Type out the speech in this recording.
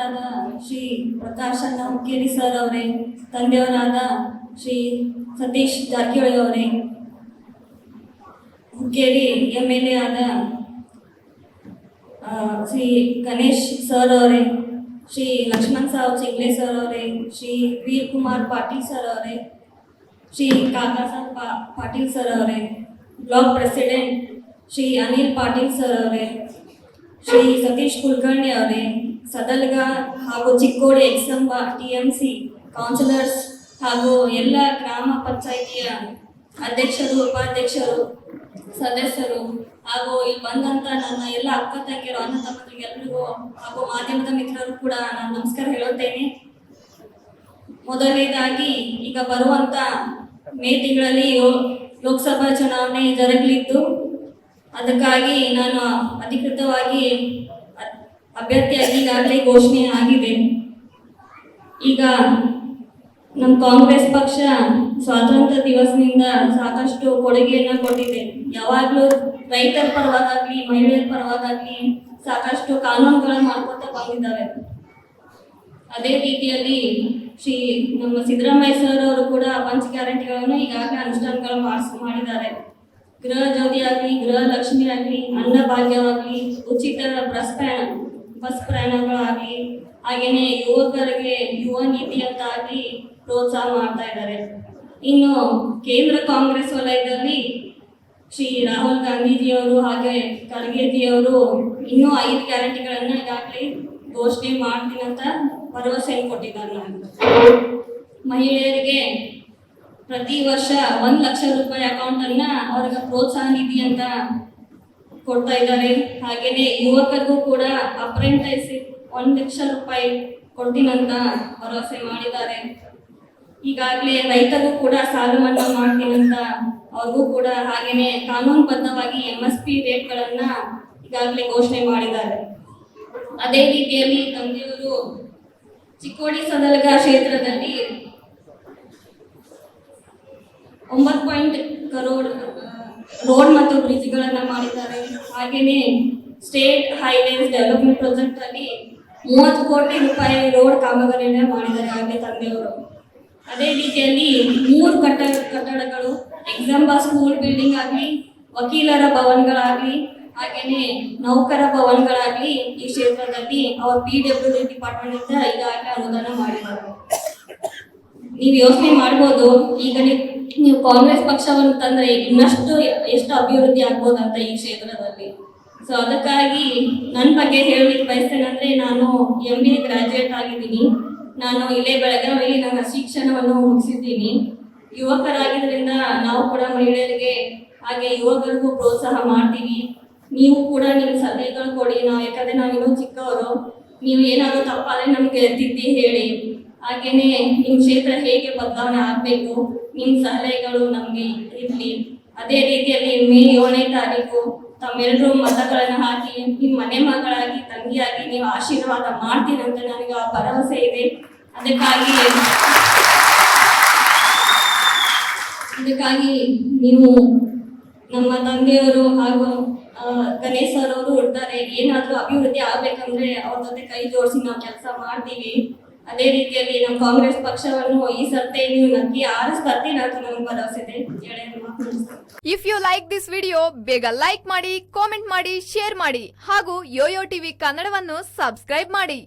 ಶಿಕ್ಷಕರಾದ ಶ್ರೀ ಪ್ರಕಾಶ್ ಅಣ್ಣ ಹುಕ್ಕೇರಿ ಸರ್ ಅವರೇ ತಂದೆಯವರಾದ ಶ್ರೀ ಸತೀಶ್ ಜಾರಕಿಹೊಳಿ ಅವರೇ ಹುಕ್ಕೇರಿ ಎಂ ಎಲ್ ಎ ಆದ ಆ, ಶ್ರೀ ಗಣೇಶ್ ಸರ್ ಅವರೇ ಶ್ರೀ ಲಕ್ಷ್ಮಣ್ ಸಾವ್ ಚಿಂಗ್ಲೆ ಸರ್ ಅವರೇ ಶ್ರೀ ವೀರ್ ಕುಮಾರ್ ಪಾಟೀಲ್ ಸರ್ ಅವರೇ ಶ್ರೀ ಕಾಕಾ ಸಾಹೇಬ್ ಪಾ ಪಾಟೀಲ್ ಸರ್ ಅವರೇ block president Shri Anil Patil sir ಅವರೇ ಶ್ರೀ ಸತೀಶ್ ಕುಲಕರ್ಣಿ ಅವರೇ ಸದಲ್ಗ ಹಾಗೂ Chikkodi Ekasamba T M C councillors ಹಾಗೂ ಎಲ್ಲ ಗ್ರಾಮ ಪಂಚಾಯಿತಿಯ ಅಧ್ಯಕ್ಷರು, ಉಪಾಧ್ಯಕ್ಷರು, ಸದಸ್ಯರು ಹಾಗೂ ಇಲ್ಲಿ ಬಂದಂತ ನನ್ನ ಎಲ್ಲ ಅಕ್ಕ ತಂಗಿಯರು, ಅಣ್ಣ ತಮ್ಮಂದಿರಿಗೆ ಎಲ್ರಿಗೂ ಹಾಗೂ ಮಾಧ್ಯಮದ ಮಿತ್ರರು ಕೂಡ ನಾನು ನಮಸ್ಕಾರ ಹೇಳುತ್ತೇನೆ. ಮೊದಲನೇದಾಗಿ ಈಗ ಬರುವಂತ ಮೇ ತಿಂಗಳಲ್ಲಿ ಲೋಕಸಭಾ ಚುನಾವಣೆ ಜರುಗಲಿದ್ದು, ಅದಕ್ಕಾಗಿ ನಾನು ಅಧಿಕೃತವಾಗಿ ಅಭ್ಯರ್ಥಿಯಾಗಿ ಈಗಾಗಲೇ ಘೋಷಣೆ ಆಗಿದೆ. ಈಗ ನಮ್ಮ ಕಾಂಗ್ರೆಸ್ ಪಕ್ಷ ಸ್ವಾತಂತ್ರ್ಯ ದಿವಸದಿಂದ ಸಾಕಷ್ಟು ಕೊಡುಗೆಯನ್ನು ಕೊಟ್ಟಿದೆ. ಯಾವಾಗಲೂ ರೈತರ ಪರವಾಗಾಗಲಿ ಮಹಿಳೆಯರ ಪರವಾಗಾಗಲಿ ಸಾಕಷ್ಟು ಕಾನೂನುಗಳನ್ನು ಮಾಡ್ಕೊತ ಬಂದಿದ್ದಾವೆ. ಅದೇ ರೀತಿಯಲ್ಲಿ ಶ್ರೀ ನಮ್ಮ ಸಿದ್ದರಾಮಯ್ಯ ಸರ್ ಅವರು ಕೂಡ ಪಂಚ ಗ್ಯಾರಂಟಿಗಳನ್ನು ಈಗಾಗಲೇ ಅನುಷ್ಠಾನಗಳು ಮಾಡಿಸ್ ಮಾಡಿದ್ದಾರೆ. ಗೃಹ ಜ್ಯೋತಿ ಆಗಲಿ, ಗೃಹ ಲಕ್ಷ್ಮಿ ಆಗಲಿ ಅನ್ನಭಾಗ್ಯವಾಗಲಿ ಉಚಿತ ಪ್ರಯಾಣ ಬಸ್ ಪ್ರಯಾಣಗಳಾಗಲಿ ಹಾಗೆಯೇ ಯುವಕರಿಗೆ ಯುವ ನೀತಿ ಅಂತ ಆಗಲಿ ಪ್ರೋತ್ಸಾಹ ಮಾಡ್ತಾ ಇದ್ದಾರೆ. ಇನ್ನು ಕೇಂದ್ರ ಕಾಂಗ್ರೆಸ್ ವಲಯದಲ್ಲಿ ಶ್ರೀ ರಾಹುಲ್ ಗಾಂಧೀಜಿಯವರು ಹಾಗೆ ಖರ್ಗೆಜಿಯವರು ಇನ್ನೂ ಐದು ಗ್ಯಾರಂಟಿಗಳನ್ನು ಈಗಾಗಲೇ ಘೋಷಣೆ ಮಾಡ್ತೀನಿ ಅಂತ ಭರವಸೆಯನ್ನು ಕೊಟ್ಟಿದ್ದಾರೆ ನಾನು ಮಹಿಳೆಯರಿಗೆ ಪ್ರತಿ ವರ್ಷ ಒಂದು ಲಕ್ಷ ರೂಪಾಯಿ ಅಕೌಂಟನ್ನು ಅವ್ರಿಗೆ ಪ್ರೋತ್ಸಾಹ ನಿಧಿ ಅಂತ ಕೊಡ್ತಾ ಇದ್ದಾರೆ. ಹಾಗೇನೆ ಯುವಕರಿಗೂ ಕೂಡ ಅಪ್ರೆಂಟೈಸ್ ಒಂದ್ ಲಕ್ಷ ರೂಪಾಯಿ ಕೊಡ್ತೀನಂತ ಭರವಸೆ ಮಾಡಿದ್ದಾರೆ. ಈಗಾಗಲೇ ರೈತರಿಗೂ ಕೂಡ ಸಾಲ ಮನ್ನಾ ಮಾಡ್ತೀನಂತ ಅವ್ರಿಗೂ ಕೂಡ ಹಾಗೇನೆ ಕಾನೂನುಬದ್ಧವಾಗಿ ಎಂ ಎಸ್ ಪಿ ರೇಟ್ಗಳನ್ನ ಈಗಾಗಲೇ ಘೋಷಣೆ ಮಾಡಿದ್ದಾರೆ. ಅದೇ ರೀತಿಯಲ್ಲಿ ತಂದೆಯವರು ಚಿಕ್ಕೋಡಿ ಸದಲಗ ಕ್ಷೇತ್ರದಲ್ಲಿ ಒಂಬತ್ತು ಪಾಯಿಂಟ್ ಕರೋಡ್ ರೋಡ್ ಮತ್ತು ಬ್ರಿಡ್ಜ್ಗಳನ್ನ ಮಾಡಿದ್ದಾರೆ. ಹಾಗೆಯೇ ಸ್ಟೇಟ್ ಹೈವೇಸ್ ಡೆವಲಪ್ಮೆಂಟ್ ಪ್ರಾಜೆಕ್ಟ್ ಅಲ್ಲಿ ಮೂವತ್ತು ಕೋಟಿ ರೂಪಾಯಿ ರೋಡ್ ಕಾಮಗಾರಿಯನ್ನ ಮಾಡಿದ್ದಾರೆ ಹಾಗೆ ತಂದೆಯವರು. ಅದೇ ರೀತಿಯಲ್ಲಿ ಮೂರು ಕಟ್ಟ, ಕಟ್ಟಡಗಳು ಎಕ್ಸಾಂಬಾ ಸ್ಕೂಲ್ ಬಿಲ್ಡಿಂಗ್ ಆಗಲಿ, ವಕೀಲರ ಭವನಗಳಾಗಲಿ ಹಾಗೆಯೇ ನೌಕರ ಭವನಗಳಾಗಲಿ ಈ ಕ್ಷೇತ್ರದಲ್ಲಿ ಅವರು ಪಿ ಡಬ್ಲ್ಯೂ ಡಿ ಡಿಪಾರ್ಟ್ಮೆಂಟ್ ಇಂದ ಈಗಾಗಲೇ ಅನುದಾನ ಮಾಡಿದ್ದಾರೆ. ನೀವು ಯೋಚನೆ ಮಾಡ್ಬೋದು. ಈಗ ನೀವು ಕಾಂಗ್ರೆಸ್ ಪಕ್ಷವನ್ನು ತಂದ್ರೆ ಇನ್ನಷ್ಟು ಎಷ್ಟು ಅಭಿವೃದ್ಧಿ ಆಗ್ಬೋದು ಅಂತ ಈ ಕ್ಷೇತ್ರದಲ್ಲಿ. ಸೊ ಅದಕ್ಕಾಗಿ ನನ್ನ ಬಗ್ಗೆ ಹೇಳಲಿಕ್ಕೆ ಬಯಸ್ತೇನೆಂದ್ರೆ ನಾನು ಎಂ ಬಿ ಗ್ರಾಜುಯೇಟ್ ಆಗಿದ್ದೀನಿ. ನಾನು ಇಲ್ಲೇ ಬೆಳಗಾವಿಯಲ್ಲಿ ನನ್ನ ಶಿಕ್ಷಣವನ್ನು ಮುಗಿಸಿದ್ದೀನಿ. ಯುವಕರಾಗಿದ್ದರಿಂದ ನಾವು ಕೂಡ ಮಹಿಳೆಯರಿಗೆ ಹಾಗೆ ಯುವಕರಿಗೂ ಪ್ರೋತ್ಸಾಹ ಮಾಡ್ತೀವಿ. ನೀವು ಕೂಡ ನಿಮ್ಮ ಸಲಹೆಗಳು ಕೊಡಿ. ನಾವು ಯಾಕಂದ್ರೆ ನಾವು ಇನ್ನೂ ಚಿಕ್ಕವರು. ನೀವು ಏನಾದರೂ ತಪ್ಪಾದ್ರೆ ನಮಗೆ ತಿದ್ದಿ ಹೇಳಿ. ಹಾಗೇನೆ ನಿಮ್ಮ ಕ್ಷೇತ್ರ ಹೇಗೆ ಬದಲಾವಣೆ ಆಗಬೇಕು? ನಿಮ್ಮ ಸಲಹೆಗಳು ನಮಗೆ ಇರ್ಲಿ. ಅದೇ ರೀತಿಯಲ್ಲಿ ಮೇ ಏಳನೇ ತಾರೀಕು ತಮ್ಮೆಲ್ಲರೂ ಮತಗಳನ್ನು ಹಾಕಿ, ನಿಮ್ ಮನೆ ಮಗಳಾಗಿ, ತಂಗಿಯಾಗಿ ನೀವು ಆಶೀರ್ವಾದ ಮಾಡ್ತೀನಿ ಅಂತ ನನಗೆ ಆ ಭರವಸೆ ಇದೆ. ಅದಕ್ಕಾಗಿ ಅದಕ್ಕಾಗಿ ನೀವು ನಮ್ಮ ತಂದೆಯವರು ಹಾಗೂ ಗಣೇಶ್ ಸರ್ ಅವರು ಏನಾದರೂ ಅಭಿವೃದ್ಧಿ ಆಗ್ಬೇಕಂದ್ರೆ ಅವ್ರ ಜೊತೆ ಕೈ ಜೋಡಿಸಿ ನಾವು ಕೆಲಸ ಮಾಡ್ತೀವಿ. ಅದೇ ರೀತಿಯಲ್ಲಿ ನಮ್ಮ ಕಾಂಗ್ರೆಸ್ ಪಕ್ಷವನ್ನು ಈ ಸರ್ತಿ ನೀವು ನಕ್ಕಿ ಆರಿಸ್ತೀನಿ ನಾನು ನಮ್ಗೆ ಭರವಸೆ ಇದೆ. If you like this video ಬೇಗ ಲೈಕ್ ಮಾಡಿ ಕಾಮೆಂಟ್ ಮಾಡಿ ಶೇರ್ ಮಾಡಿ ಹಾಗೂ ಯೋಯೋ ಟಿವಿ ಕನ್ನಡವನ್ನು ಸಬ್ಸ್ಕ್ರೈಬ್ ಮಾಡಿ